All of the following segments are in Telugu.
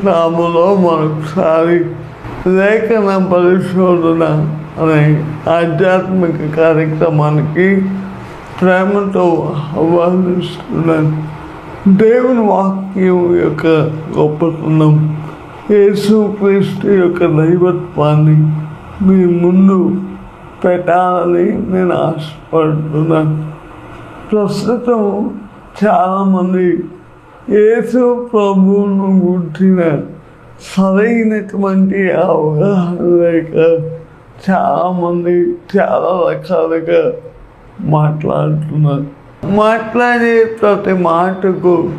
యేసుక్రీస్తు నామలో మరొకసారి లేఖన పరిశోధన అనే ఆధ్యాత్మిక కార్యక్రమానికి ప్రేమతో ఆహ్వానిస్తున్నాను దేవుని వాక్యం యొక్క గొప్పతనం యేసుక్రీస్తు యొక్క దైవత్వాన్ని మీ ముందు పెట్టాలని నేను ఆశపడుతున్నాను. ప్రస్తుతం చాలామంది యేసు ప్రభువును గుర్చిన సరైనటువంటి అవగాహన లేక చాలామంది చాలా రకాలుగా మాట్లాడుతున్నారు. మాట్లాడే ప్రతి మాటకు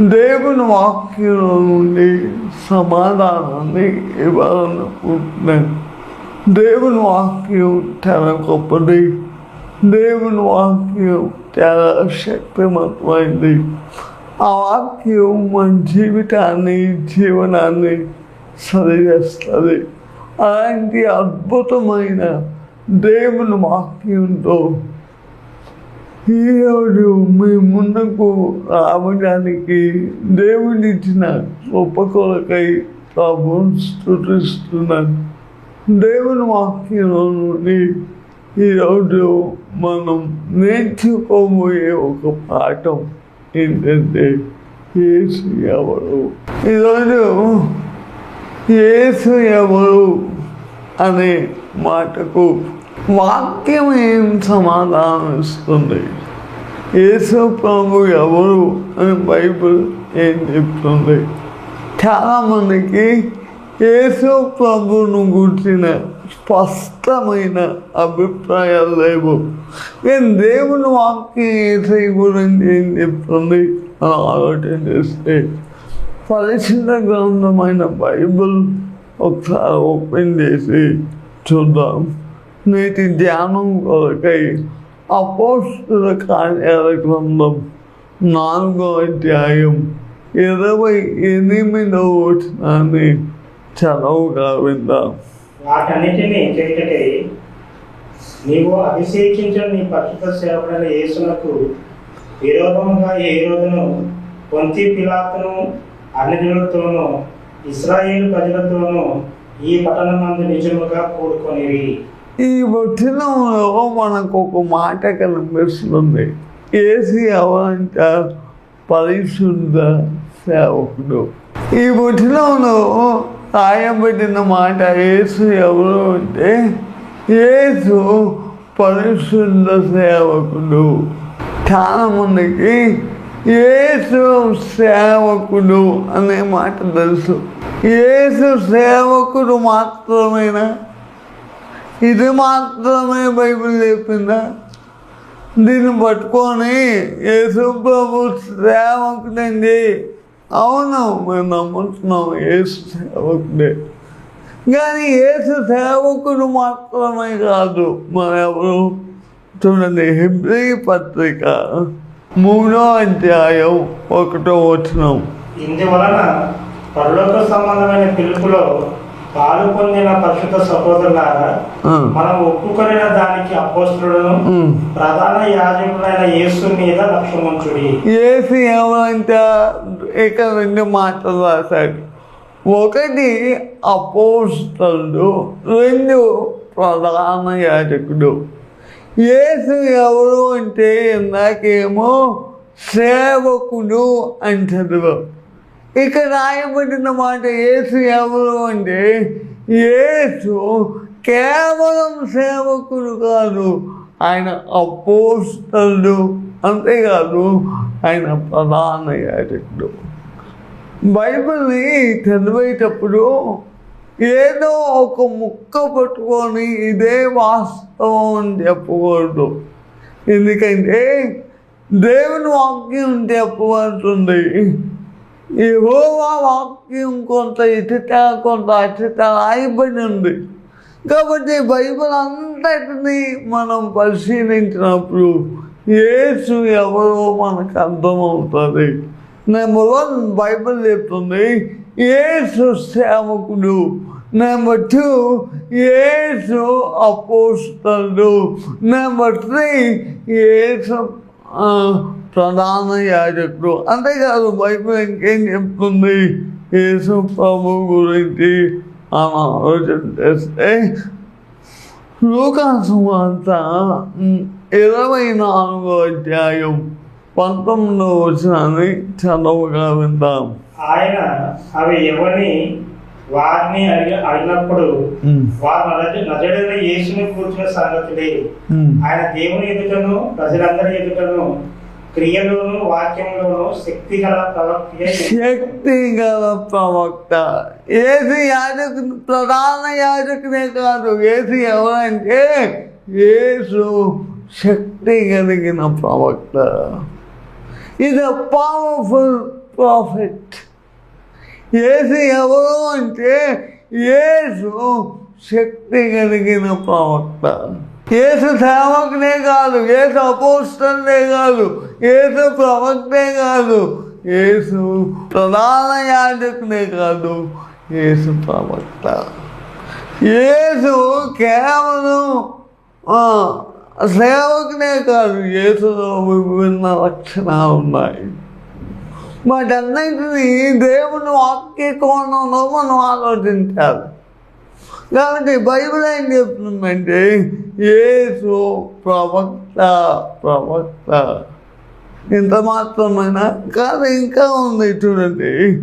దేవుని వాక్యంలో నుండి సమాధానాన్ని ఇవ్వాలనుకుంటున్నాను. దేవుని వాక్యం చాలా గొప్పది. దేవుని వాక్యం చాలా శక్తివంతమైంది వాక్యం మన జీవితాన్ని జీవనాన్ని సరిచేస్తుంది. అలాంటి అద్భుతమైన దేవుని వాక్యంతో ఈరోజు మీ ముందుకు రావడానికి దేవుని ఇచ్చిన గొప్ప కొలకై ప్రభుని స్థుతిస్తున్నాను దేవుని వాక్యంలో నుండి ఈరోజు మనం నేర్చుకోబోయే ఒక పాఠం. ఏంటంటే ఏసు ఎవరు? ఈరోజు ఏసు ఎవరు అనే మాటకు వాక్యం ఏం సమాధానం ఇస్తుంది? యేసు ప్రభు ఎవరు అని బైబుల్ ఏం చెప్తుంది? చాలామందికి యేసు ప్రభును గుర్చిన స్పష్టమైన అభిప్రాయాలు లేవు. నేను దేవుని వాక్యం ఏసై గురించి ఏం చెప్తుంది అని ఆలోచన చేస్తే పరిచిన గ్రంథమైన బైబిల్ ఒకసారి ఓపెన్ చేసి చూద్దాం. నేటి ధ్యానం కొరకై అపోస్తుల కార్యాల గ్రంథం నాలుగో అధ్యాయం ఇరవై ఎనిమిదవ వచనాన్ని చదవగా విందాం వాటన్నిటిని చేయుటకై నీవు అభిషేకించిన నీ పరిశుద్ధ సేవకుడైన యేసునకు విరోధముగా ఏ రోజును పొంతి పిలాతును అన్నిలతోనూ ఇస్రాయేల్ ప్రజలతోనూ ఈ పట్టణమందు నిజముగా కూడుకొనిరి. ఈ వచనంలో మనకు ఒక మాట కనిపిస్తుంది. ఏసి ఎవరంట పరిశుద్ధ సేవకుడు. ఈ వచనంలో రాయబడిన మాట యేసు ఎవరు అంటే యేసు పరిశుద్ధ సేవకుడు. చాలామందికి యేసు సేవకుడు అనే మాట తెలుసు. యేసు సేవకుడు మాత్రమేనా? ఇది మాత్రమే బైబిల్ చెప్పిందా? దీన్ని పట్టుకొని యేసు ప్రభు సేవకుడండి. అవును మేము నమ్ముతున్నాం యేసు సేవకుడే. కానీ యేసు సేవకుడు మాత్రమే కాదు మరెవరు? చూడండి హిబ్రీ పత్రిక మూడో అధ్యాయం ఒకటో వచ్చినాం ఇందువలన పరలోక సంబంధమైన పిలుపులో పాలు పొందిన పరిశుద్ధ సహోదరులారా. మనం ఒప్పుకొనిన దానికి అపోస్తులను. ప్రధాన యాజకుడైన యేసు మీద లక్ష్యముంచుడి. ఏసి ఏమంటే? ఇక రెండు మాటలు రాశాడు. ఒకటి అపోస్తలు రెండు ప్రధాన యాజకుడు. ఏసు ఎవరు అంటే ఇందాకేమో సేవకుడు అని ఇక్కడ రాయబడిన మాట ఏసు ఎవరు అంటే ఏసు కేవలం సేవకుడు కాదు ఆయన అపోస్తలు అంతేకాదు ఆయన ప్రధాన యాజకుడు. బైబిల్ని చదివేటప్పుడు ఏదో ఒక ముక్క పట్టుకొని ఇదే వాస్తవం అని చెప్పకూడదు. ఎందుకంటే దేవుని వాక్యం చెప్పబడుతుంది యెహోవా వాక్యం కొంత ఇటుట కొంత అటుట రాయబడి ఉంది కాబట్టి బైబిల్ అంతటిని మనం పరిశీలించినప్పుడు యేసు ఎవరో మనకు అర్థమవుతుంది. నెంబర్ వన్ బైబిల్ చెప్తుంది యేసు సేవకుడు నెంబర్ టూ యేసు అపోస్తలు నెంబర్ త్రీ యేసు ప్రధాన యాజకుడు అంతేకాదు బైబిల్ ఇంకేం చెప్తుంది? యేసు ప్రభు గురించి మనం ఆలోచన చేస్తే లూకాసు ఉమ్, ఇరవై నాలుగో అధ్యాయం పంతొమ్మిదో వచ్చినాన్ని చదవగా విందాం ఆయన అవి ఎవరిని? వారిని అడిగి అడిగినప్పుడు వారు నజ నజడైన యేసుని కూర్చున్న సంగతులే. ఉమ్. ఆయన దేవుని ఎదుటను ప్రజలందరి ఎదుటను క్రియలోను వాక్యంలోను శక్తి గల ప్రవక్త. శక్తి గల ప్రవక్త. ఏసు యాజకు ప్రధాన యాజకునే కాదు? ఏసు ఎవరంటే ఏసు శక్తి కలిగిన ప్రవక్త. ఇది పవర్ఫుల్ ప్రాఫిట్ ఏసు ఎవరు అంటే ఏసు శక్తి కలిగిన ప్రవక్త. ఏసు సేవకునే కాదు ఏసు అపోస్టర్నే కాదు ఏసు ప్రవక్తే కాదు. ఏసు ప్రధాన యాజకునే కాదు. ఏసు ప్రవక్త. ఏసు కేవలం సేవకునే కాదు. ఏసులో విభిన్న లక్షణాలు ఉన్నాయి. వాటన్నిటినీ దేవుని వాక్య కోణంలో మనం ఆలోచించాలి. కాబట్టి బైబిల్ ఏం చెప్తుందంటే ఏసు ప్రవక్త ప్రవక్త. ఇంత మాత్రమైనా? కాదు ఇంకా ఉంది చూడండి.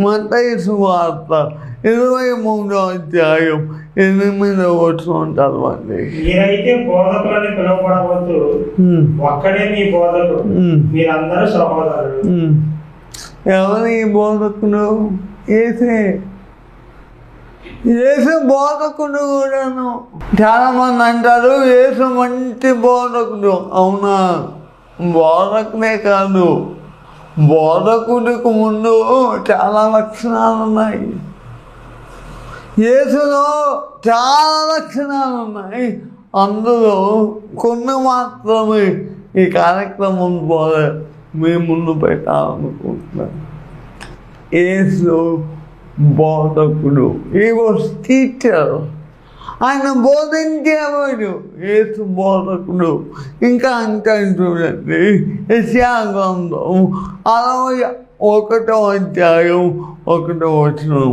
మతైసు వార్త. ఇరవై మూడో అధ్యాయం. ఎనిమిదో వచ్చిన చదవండి. మీరైతే బోధకులని పిలువబడవద్దు. ఒక్కడే మీ బోధకుడు. మీరందరూ సహోదరులు. ఉమ్. ఎవరి బోధకుడు? ఏసే. యేసు బోధకుడు కూడాను. చాలా మంది అంటారు యేసు మంచి బోధకుడు. అవునా? బోధకునే కాదు. బోధకుడికి ముందు చాలా లక్షణాలు ఉన్నాయి యేసులో చాలా లక్షణాలు ఉన్నాయి అందులో కొన్ని మాత్రమే ఈ కార్యక్రమం ద్వారా మీ ముందు పెట్టాలనుకుంటున్నాను యేసు బోధకుడు. ఈ వాజ్ టీచర్ ఆయన బోధించేవాడు. యేసు బోధకుడు. ఇంకా అంటే చూడండి. యశాగ్రంథం అరవై ఒకటో అధ్యాయం ఒకటో వచనం.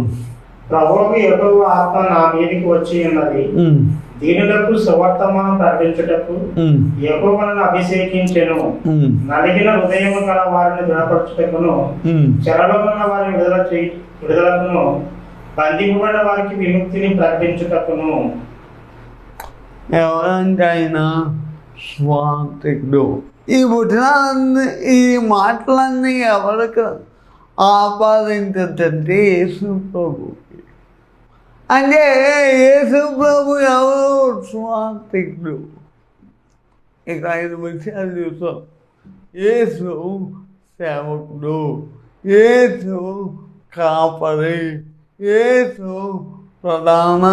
ప్రభువు యెహోవా ఆత్మ నా మీదకి వచ్చి ఉన్నది. ఉమ్, దీనులకు సువర్తమానం ప్రకటించుటకు ఉమ్, యెహోవాను అభిషేకించెను. ఉమ్, నలిగిన హృదయం గల వారిని దృఢపరచుటకును ఉమ్. చెరలో ఉన్న వారిని విడుదల చేయి విడుదలకును. బంధింపబడిన వారికి విముక్తిని ప్రకటించుటకును. ఎవరంటైనా ఆయన స్వాతికుడు ఈ పుట్టినాలన్నీ ఈ మాటలన్నీ ఎవరికి ఆపాదించదంటే యేసు ప్రభుకి అంటే యేసు ప్రభు ఎవరు? స్వాతికుడు ఇక ఐదు విషయాలు చూసాం యేసు సేవకుడు. యేసు కాపరి. యేసు ప్రధాన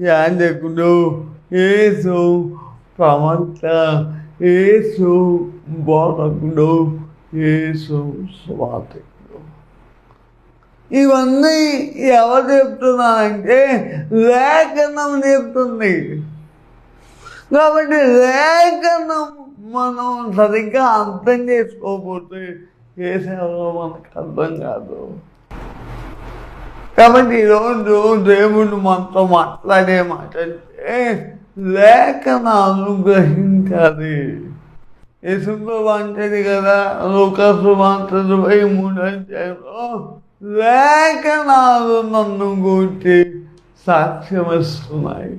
యాజకుడు. యేసు ప్రవక్త. యేసు బోధకుడు. యేసు స్వాతకుడు ఇవన్నీ ఎవరు చెప్తున్నారంటే లేఖనం చెప్తుంది. కాబట్టి లేఖనం మనం సరిగ్గా అర్థం చేసుకోకపోతే ఏ సేవలో మనకు అర్థం కాదు. కాబట్టి ఈరోజు దేవుడు మనతో మాట్లాడే మాట అంటే లేఖనాలు గ్రహించాలి యశుభ్రభ అంటది కదా లోకసు ఇరవై మూడు అధ్యాయంలో లేఖనాలు నన్ను గూర్చి సాక్ష్యం ఇస్తున్నాయి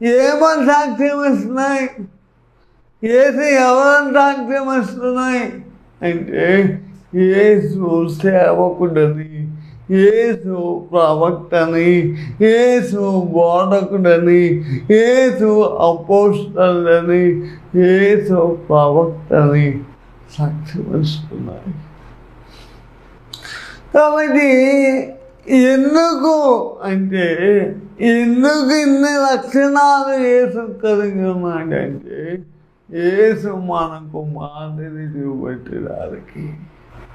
ఏమని సాక్ష్యం ఇస్తున్నాయి ఏసు ఎవరని సాక్ష్యం ఇస్తున్నాయి అంటే ఏసు సేవకుడని ఏసు ప్రవక్తని ఏసు బోధకుడని ఏసు అపోస్తలని ఏసు ప్రవక్తని సాక్ష్యం కాబట్టి ఎందుకు అంటే ఎందుకు ఇన్ని లక్షణాలు ఏసు కలిగి ఉన్నాడంటే ఏసు మనకు మాదిరి చూపెట్టడానికి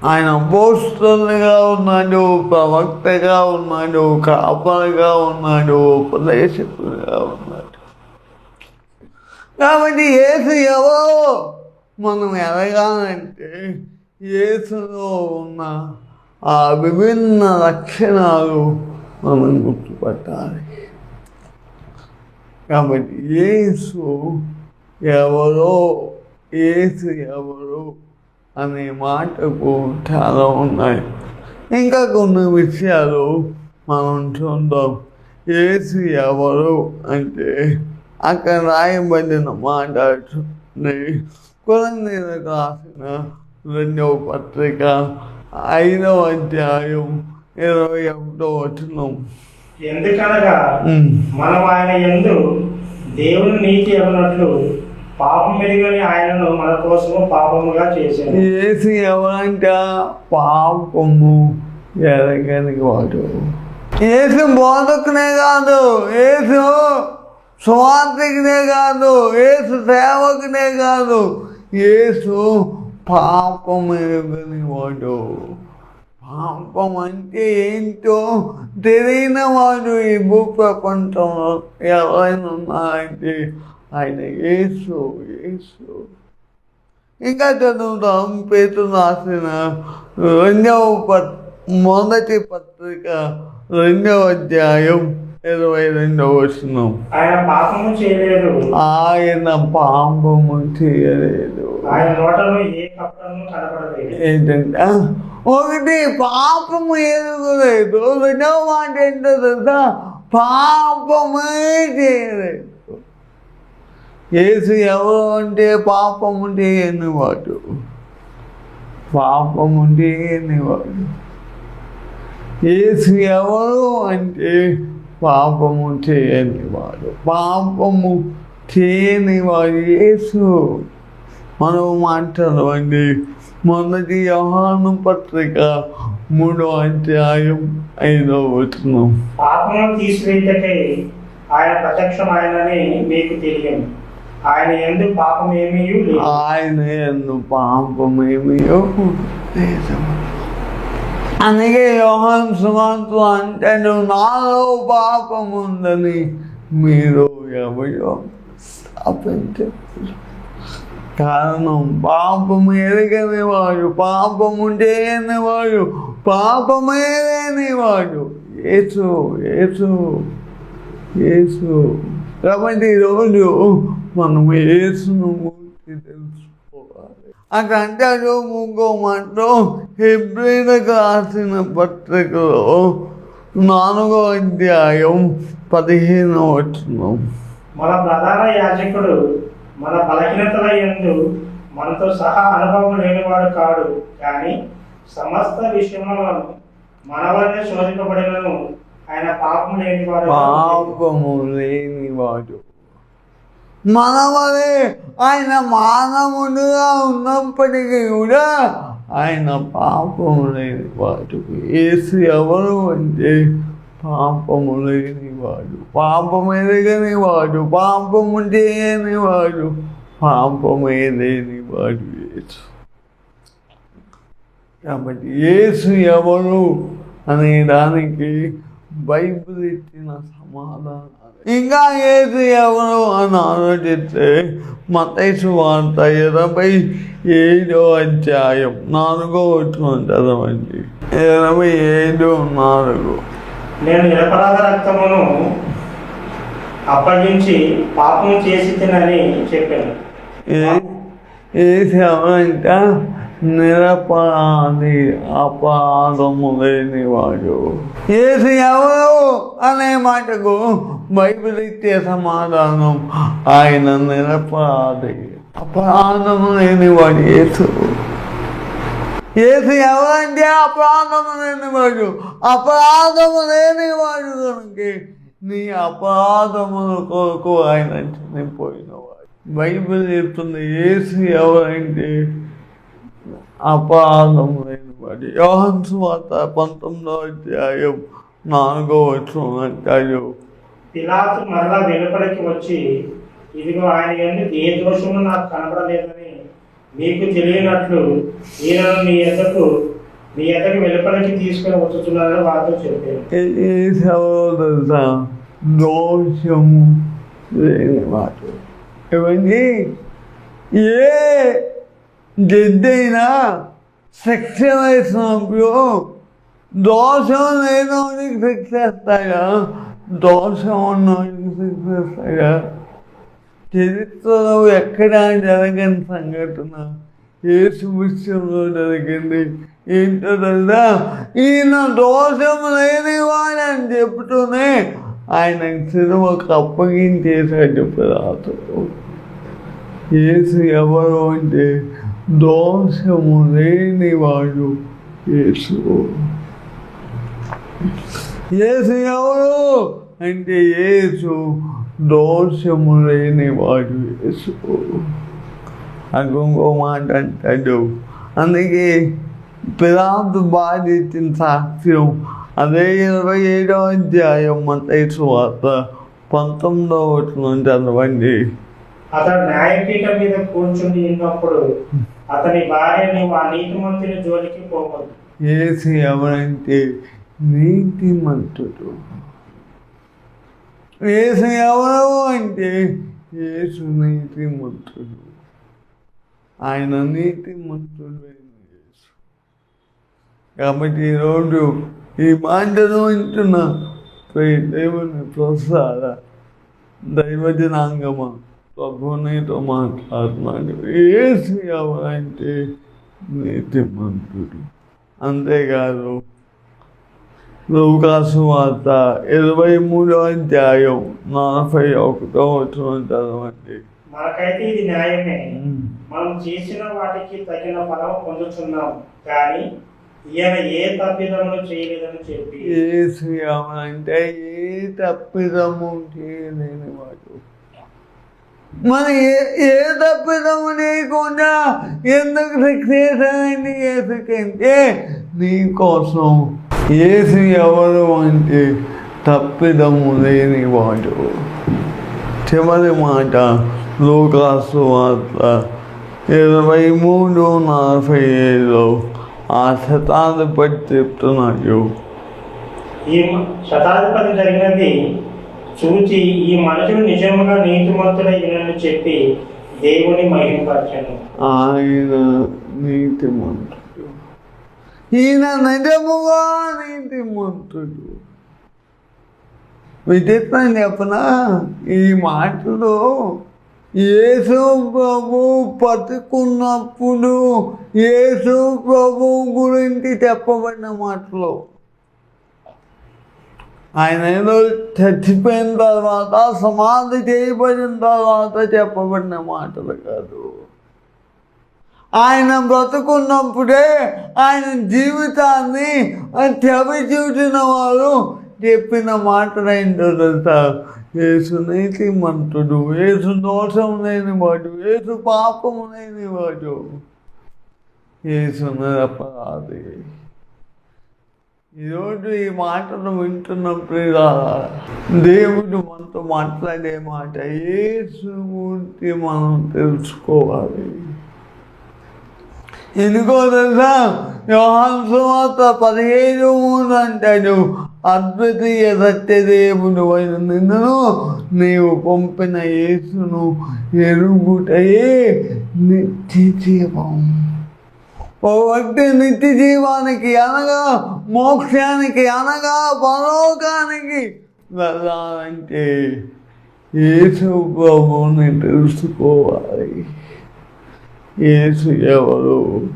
ఆయన పోస్తులుగా ఉన్నాడు ప్రవక్తగా ఉన్నాడు కాపలుగా ఉన్నాడు ఉపదేశకుడుగా ఉన్నాడు. కాబట్టి ఏసు ఎవరో? మనం ఎదగాలంటే ఏసులో ఉన్న ఆ విభిన్న లక్షణాలు మనం గుర్తుపట్టాలి. కాబట్టి ఏసు ఎవరో? ఏసు ఎవరు? అనే మాటకు చాలా ఉన్నాయి ఇంకా కొన్ని విషయాలు మనం చూద్దాం యేసు ఎవరు అంటే అక్కడ రాయబడిన మాట. కొరందీలకు రాసిన రెండవ పత్రిక ఐదవ అధ్యాయం ఇరవై ఒకటో వచనం ఎందుకనగా. మనం ఆయన ఎందు దేవుని నీతి అన్నట్లు పాపం ఆయనను మన కోసము పాపముగా ఏసు ఎవరంట? పాపము ఎరగని వాడు. ఏసు బోధకునే కాదు. ఏసు స్వార్థకునే కాదు. ఏసు సేవకునే కాదు. ఏసు పాపం ఎరగని వాడు. పాపం అంటే ఏంటో తెలియని వాడు ఈ భూ ప్రపంచంలో ఎవరైనా ఉన్నారంటే ఆయన యేసు యేసు. ఇంకా చదువుతాం పేరు రాసిన రెండవ పత్ మొదటి పత్రిక రెండవ అధ్యాయం ఇరవై రెండవ వచనం. ఆయన పాపము చేయలేదు. ఏంటంటే ఒకటి పాపము ఎదుగులేదు. రెండవ మాట ఏంటో తెలుసా? పాపమే చేయలేదు. ఏసు ఎవరు అంటే పాపం ఉంటే ఎన్నివాడు పాపం ఉంటే ఎన్నివాడు ఏసు ఎవరు అంటే పాపము చేయనివాడు పాపము చేయనివాడు యేసు మనం మాట్లాడు అండి మొన్నటి వ్యవహారం పత్రిక మూడో అధ్యాయం ఐదో వచ్చినాం ఆత్మను తీసివేయటకై ఆయన ప్రత్యక్షం ఆయనని మీకు తెలియదు ఆయన ఎందు పాపం ఏమీ ఆయన ఎందు పాపమేమియో లేదు అందుకే యోహన్ సుమాంతు అంటాడు నాలో పాపం ఉందని మీరు ఎవరో స్థాపించారు కారణం పాపం ఎరగని వాడు పాపం చేయని వాడు పాపమే లేని వాడు. ఏసు ఏసు ఏసు కాబట్టి ఈరోజు మనం యేసును గురించి తెలుసుకోవాలి. అక్కడ అంటాడు ఇంకో మాటలో హెబ్రిలకు రాసిన పత్రికలో నాలుగో అధ్యాయం పదిహేను వచనం. మన ప్రధాన యాజకుడు మన బలహీనతల యందు మనతో సహా అనుభవం లేనివాడు కాడు కానీ సమస్త విషయములను మన వల్లే శోధింపబడినను. ఆయన పాపం లేనివాడు. పాపము లేనివాడు. మనవలే ఆయన మానవునిగా ఉన్నప్పటికీ కూడా ఆయన పాపం లేని వాడు. ఏసు ఎవరు అంటే పాపము లేని వాడు. పాపం ఎరగని వాడు పాపము చేయని వాడు? పాపమే లేని వాడు ఏసు. కాబట్టి ఏసు ఎవరు అనే దానికి బైబిల్ ఇచ్చిన సమాధానం ఇంకా యేసు ఎవరు అని ఆలోచిస్తే మతైసు వార్త ఇరవై ఏడో అధ్యాయం నాలుగో వచ్చిన చదవండి. ఇరవై ఏడు నాలుగు. నేను నిరపరాధ రక్తమును అప్పగించి పాపం చేసి తినని చెప్పాను. ఏ- ఎవరంట నిరపరాధి అపరాధము లేనివాడు ఏసు ఎవరు అనే మాటకు బైబిల్ ఇచ్చే సమాధానం ఆయన నిరపరాధి అపరాధము లేనివాడు ఏసు ఏసు ఎవరంటే అపరాధము లేనివాడు అపరాధము లేనివాడు కనుక నీ అపరాధముల కొరకు ఆయన చనిపోయినవాడు బైబిల్ చెప్తుంది ఏసు ఎవరంటే అపరాధము లేనివాడు యోహన్ సువార్త పంతొమ్మిదో అధ్యాయం నాలుగో వచ్చిన అంటాడు పిలాతు మరలా వెలుపలికి వచ్చి ఇదిగో ఆయన ఏ దోషము నాకు కనపడలేదని మీకు తెలియనట్లు ఈయనను నీ ఎద్దకు ఎద్దకు వెలుపలికి తీసుకొని వచ్చుతున్నారని వారితో సహోదరుత దోషము లేనివాడు. ఇవన్నీ ఏ జడ్డైనా శిక్ష వేసినప్పుడు దోషం లేనోడికి శిక్ష ఇస్తాడా దోషం ఉన్నోడికి శిక్ష ఇస్తాడా చరిత్రలో ఎక్కడా జరగని సంఘటన? ఏసు విషయంలో జరిగింది. ఏంటో తెలుసా? ఈయన దోషం లేనివాడని చెప్తూనే ఆయన సినిమాకు అప్పగించేసాడు పిలాతుడు. ఏసు ఎవరు అంటే దోషము లేనివాడు యేసు. యేసు ఎవరు? అంటే యేసు దోషము లేనివాడు యేసు. ఇంకో మాట అంటాడు. అందుకే పిలాతు బాధించిన సాక్ష్యం అదే ఇరవై ఏడవ అధ్యాయం మతైసు వార్త పంతొమ్మిదో వచ్చిన చదవండి. అతను న్యాయపీఠం మీద కూర్చుని ఉన్నప్పుడు అతని భార్య నీవు ఆ నీతిమంతుని జోలికి పోవద్దు ఏసు ఎవరంటే నీతిమంతుడు. ఏసు ఎవరు అంటే ఏసు నీతిమంతుడు. ఆయన నీతిమంతుడు అయిన యేసు కాబట్టి ఈరోజు ఈ మాటను వింటున్న దేవుని ప్రసాద దైవజనాంగమ? ప్రభు నీతో మాట్లాడుతున్నాడు. ఏసు ఎవరంటే నీతిమంతుడు. అంతేకాదు లూకాసు వార్త ఇరవై మూడో అధ్యాయం నలభై ఒకటో వచ్చిన చదవండి. మనకైతే ఇది న్యాయమే. మనం చేసిన వాటికి తగిన ఫలం పొందుతున్నాం కానీ ఈయన ఏ తప్పిదములు చేయలేదని చెప్పి. ఎవరంటే ఏ తప్పిదము చేయలేని వాడు. మనం ఏ ఏ తప్పిదము లేకుండా ఎందుకు శిక్షేశానండి ఏసుకంటే నీ కోసం ఏసు ఎవరు అంటే తప్పిదము లేనివాడు చివరి మాట లోకాసు వార్త ఇరవై మూడు నలభై ఏడులో ఆ శతాధిపతి చెప్తున్నాడు. ఈ శతాధిపతి జరిగినది చూచి ఈ మనుషులు నిజముగా నీతిమంతుడైనని చెప్పి దేవుని మహిమపరచను ఆయన నీతిమంతుడు. ఈయన నిజముగా నీతిమంతుడు. విచిత్రం చెప్పనా? ఈ మాటలు యేసు ప్రభు పట్టుకున్నప్పుడు యేసు ప్రభు గురించి చెప్పబడిన మాటలు. ఆయన ఏదో చచ్చిపోయిన తర్వాత సమాధి చేయబడిన తర్వాత చెప్పబడిన మాటలు కాదు. ఆయన బ్రతుకున్నప్పుడే ఆయన జీవితాన్ని చెవి చూసిన వారు చెప్పిన మాటలైందో ఏంటో తెలుసా? ఏసు నీతిమంతుడు ఏసు దోషం లేనివాడు ఏసు పాపము లేనివాడు ఏసు నిరపరాధి. ఈరోజు ఈ మాటను వింటున్నప్పుడు ఇలా దేవుడు మనతో మాట్లాడే మాట ఏసు మనం తెలుసుకోవాలి. ఎందుకో తెలుసా? యోహాన్ పదిహేను మూడు అంటాడు అద్వితీయ సత్యదేవుడు అయిన నిన్ను నీవు పంపిన యేసును ఎరుగుటయే నిత్య జీవం. ఓ వ్యక్తి నిత్య జీవానికి అనగా మోక్షానికి అనగా పరలోకానికి వెళ్ళాలంటే యేసు ప్రభుని తెలుసుకోవాలి. యేసు ఎవరు?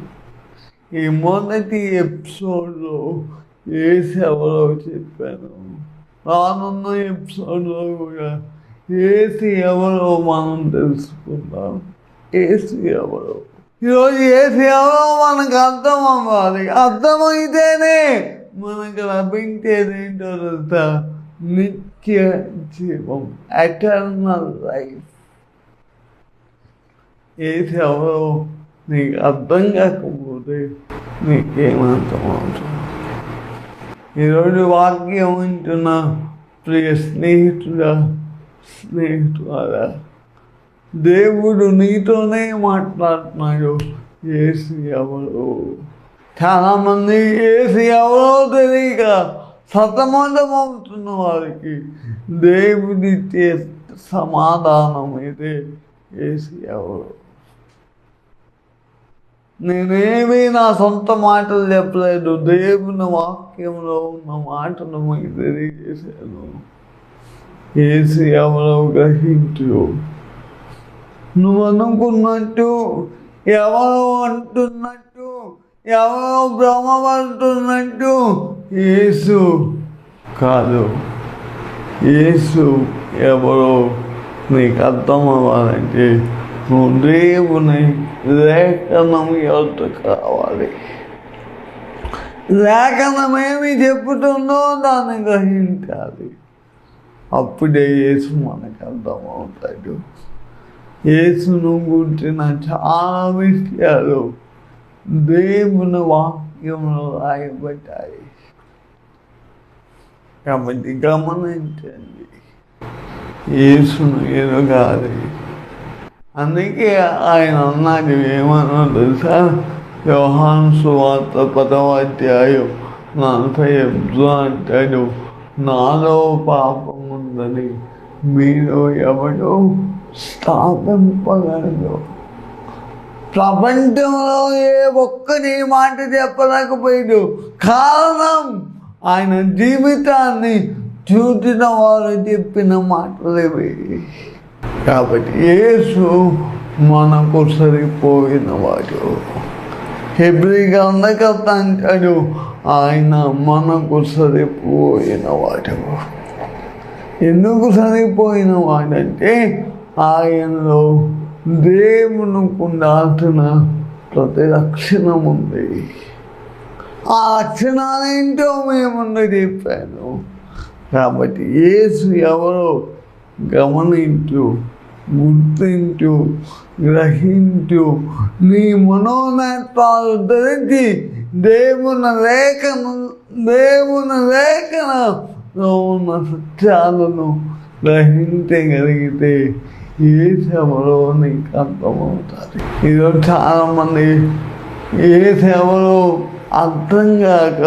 ఈ మొదటి ఎపిసోడ్లో యేసు ఎవరో చెప్పాను. రానున్న ఎపిసోడ్లో కూడా ఏసు ఎవరో మనం తెలుసుకుందాం. ఏసు ఎవరో? ఈరోజు ఏ ఎవరో మనకు అర్థం అవ్వాలి? అర్థమైతేనే మనకు లభించేది ఏంటో తెలుసా? నిత్య జీవం ఎటర్నల్ లైఫ్ ఏ సేవలో నీకు అర్థం కాకపోతే నీకేమర్థం అవుతుంది ఈరోజు వాక్యం వింటున్న ప్రియ స్నేహితుడా స్నేహితుడా దేవుడు నీతోనే మాట్లాడుతున్నాడు. ఏసీ ఎవరు? చాలామంది ఏసీ ఎవరో తెలియక సతమతమవుతున్న వారికి దేవుడిచ్చే సమాధానం అయితే ఏసీ ఎవరు? నేనేమీ నా సొంత మాటలు చెప్పలేదు. దేవుని వాక్యంలో ఉన్న మాటను మీకు తెలియజేశాను. ఏసీ ఎవరో గ్రహించు. నువ్వు అనుకున్నట్టు ఎవరో అంటున్నట్టు ఎవరో భ్రమపడుతున్నట్టు యేసు కాదు. యేసు ఎవరో నీకు అర్థం అవ్వాలంటే నువ్వు దేవుని లేఖనం యొక్క కావాలి. లేఖనం ఏమి చెప్పుతుందో దాన్ని గ్రహించాలి. అప్పుడే యేసు మనకు అర్థమవుతాడు. యేసును గుర్చిన చాలా విషయాలు దేవుని వాక్యంలో రాయబడ్డాయి. కాబట్టి గమనించండి యేసును ఎదగాలి అందుకే ఆయన అన్నది ఏమన్నా తెలుసా? వ్యవహాన్ సువార్త పదవాధ్యాయం నలభై ఎనిమిది అంటాడు నాలో పాపం ఉందని మీరు ఎవడో స్థాపింపగలరు ప్రపంచంలో ఏ ఒక్కని మాట చెప్పలేకపోయాడు. కారణం ఆయన జీవితాన్ని చూసిన వారు చెప్పిన మాటలేవి కాబట్టి యేసు మనకు సరిపోయిన వాడు. హెబ్రి గ్రంథకర్త అంటాడు ఆయన మనకు సరిపోయిన వాడు. ఎందుకు సరిపోయిన వాడంటే ఆయనలో దేవునికి ఉండాల్సిన ప్రతి లక్షణం ఉంది. ఆ లక్షణాలు ఏంటో మేముందు చెప్పాను. కాబట్టి యేసు ఎవరో గమనించు గుర్తించు గ్రహించు నీ మనోనేత్రాలు ధరించి దేవుని లేఖను దేవుని లేఖనలో ఉన్న సత్యాలను గ్రహించగలిగితే ఏ సేవలో నీకు అర్థమవుతుంది. ఈరోజు చాలామంది ఏ సేవలో అర్థం కాక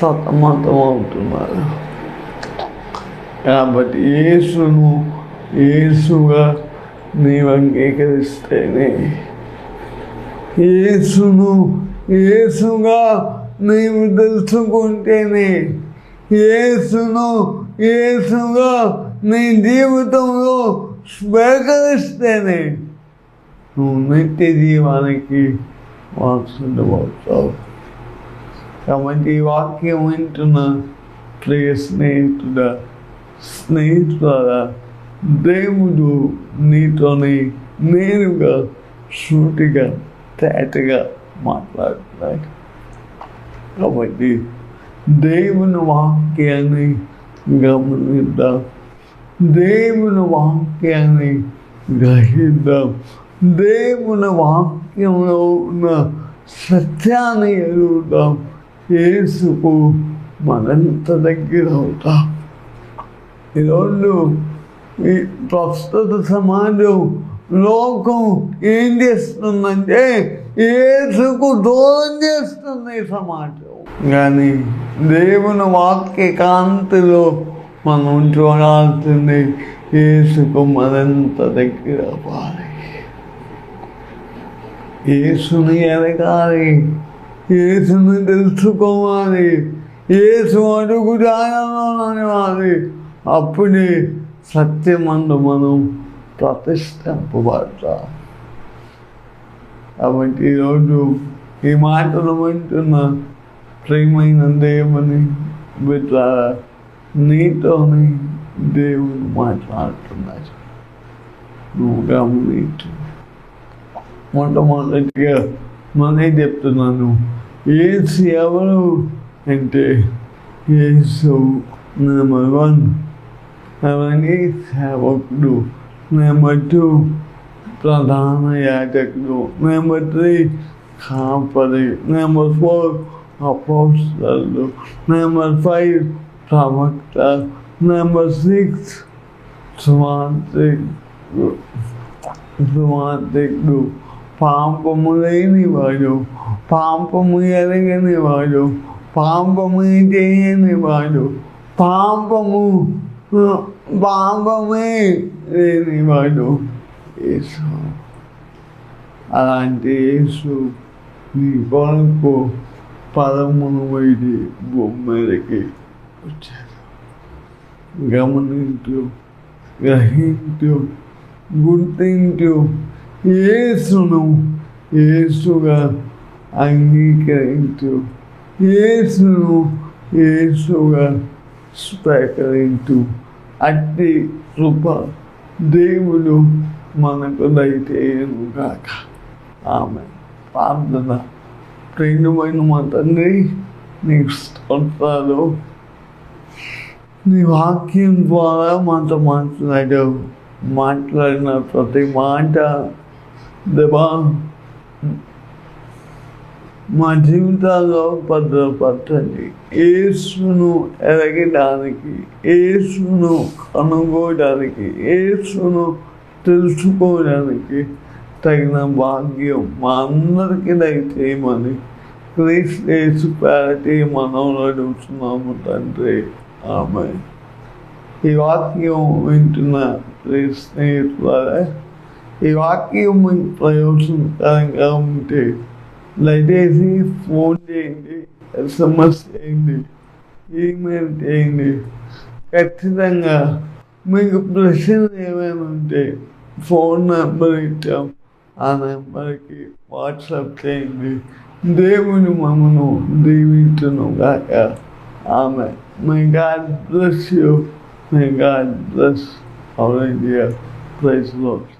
సతమతం అవుతున్నారు కాబట్టి యేసును యేసుగా నీవు అంగీకరిస్తేనే యేసును యేసుగా నీవు తెలుసుకుంటేనే యేసును యేసుగా నీ జీవితంలో స్వీకరిస్తేనే నువ్వు నిత్య జీవానికి వారసుడవుతావు. కాబట్టి ఈ వాక్యం వింటున్న ప్రియ స్నేహితుడ స్నేహితుల దేవుడు నీతోని నేరుగా సూటిగా తేటగా మాట్లాడుతున్నాడు. కాబట్టి దేవుని వాక్యాన్ని గమనిద్దాం. దేవుని వాక్యాన్ని గ్రహిద్దాం. దేవుని వాక్యంలో ఉన్న సత్యాన్ని ఎదుగుదాం యేసుకు మనంత దగ్గర అవుతాం. ఈరోజు ఈ ప్రస్తుత సమాజం లోకం ఏం చేస్తుందంటే ఏసుకు దూరం చేస్తుంది సమాజం. కానీ దేవుని వాక్య కాంతిలో మనం చూడాల్సింది ఏసుకు మరింత దగ్గర పాలి ఏసుని ఎదగాలి ఏసుని తెలుసుకోవాలి. ఏసు అడుగు జానాలి అప్పుడే సత్యమందు మనం ప్రతిష్ఠింపబడతాం. కాబట్టి ఈరోజు ఈ మాటలు వింటున్న ప్రేమైన దేవుని బిడ్డ నీతోని దేవుని మాట్లాడుతున్నాడు. నువ్వు గమనించు మొట్టమొదటిగా మనే చెప్తున్నాను. ఏసు ఎవరు అంటే ఏసు నెంబర్ వన్ అవన్నీ సేవకుడు నెంబర్ టూ ప్రధాన యాజకుడు నెంబర్ త్రీ కాపరి నెంబర్ ఫోర్ అపోస్తలు నెంబర్ ఫైవ్ ప్రవక్త నెంబర్ సిక్స్ స్వార్థికుడు స్వార్థికుడు పాపము లేనివాడు పాపము ఎరగనివాడు పాపము చేయనివాడు పాపము పాపమే లేనివాడు యేసు అలాంటి యేసు నీ కొరకు పదమును వైది భూమి వచ్చారు గమనించు గ్రహించు గుర్తించు. ఏసును ఏసుగా అంగీకరించు. ఏసును ఏసుగా స్వీకరించు. అట్టి కృప దేవుడు మనకు దయచేయను కాక ఆమె ప్రార్థన. ప్రేమమైన మా తండ్రి నీకు స్తోత్రాలు నీ వాక్యం ద్వారా మాతో మాట్లాడావు. మాట్లాడిన ప్రతి మాట దేవా మా జీవితాల్లో భద్రపరచండి. ఏసును ఎరగడానికి ఏసును కనుగోడానికి ఏసును తెలుసుకోవడానికి తగిన భాగ్యం మా అందరికీ దయచేయమని క్రీస్తు యేసు పేరటి మనం అడుగుతున్నాము తండ్రి ఆమె ఈ వాక్యం వింటున్న స్నేహితులారా ఈ వాక్యం మీకు ప్రయోజనకరంగా ఉంటే దయచేసి ఫోన్ చేయండి ఎస్ఎంఎస్ చేయండి ఈమెయిల్ చేయండి ఖచ్చితంగా మీకు ప్రశ్నలు ఏమైనా ఉంటే ఫోన్ నెంబర్ ఇచ్చాం ఆ నెంబర్కి వాట్సాప్ చేయండి దేవుని మమ్మను దీవించును గాక ఆమె my God bless you my God bless our India praise Lord